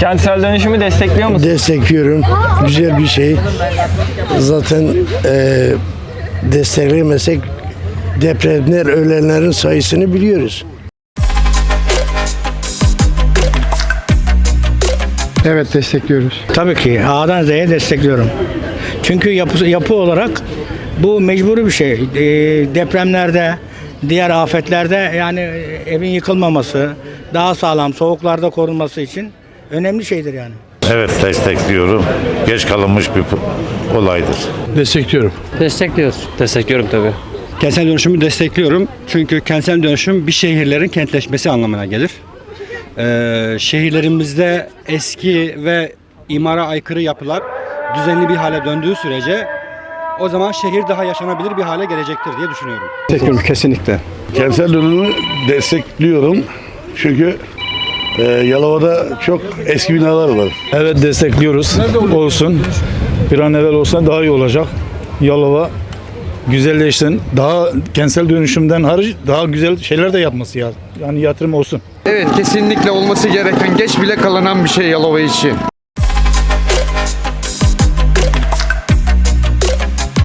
Kentsel dönüşümü destekliyor musunuz? Destekliyorum. Güzel bir şey. Zaten e, desteklemesek depremler ölenlerin sayısını biliyoruz. Evet destekliyoruz. Tabii ki A'dan Z'ye destekliyorum. Çünkü yapı, yapı olarak bu mecburi bir şey. Ee, depremlerde, diğer afetlerde yani evin yıkılmaması, daha sağlam soğuklarda korunması için önemli şeydir yani. Evet destekliyorum. Geç kalınmış bir olaydır. Destekliyorum. Destekliyoruz. Destekliyorum tabii. Kentsel dönüşümü destekliyorum. Çünkü kentsel dönüşüm bir şehirlerin kentleşmesi anlamına gelir. Ee, şehirlerimizde eski ve imara aykırı yapılar düzenli bir hale döndüğü sürece o zaman şehir daha yaşanabilir bir hale gelecektir diye düşünüyorum. Destekliyorum kesinlikle. Kentsel dönümü destekliyorum. Çünkü e, Yalova'da çok eski binalar var. Evet destekliyoruz. Olsun. Bir an evvel olsa daha iyi olacak. Yalova güzelleşsin. Daha kentsel dönüşümden hariç daha güzel şeyler de yapması ya. Yani yatırım olsun. Evet kesinlikle olması gereken geç bile kalınan bir şey Yalova için.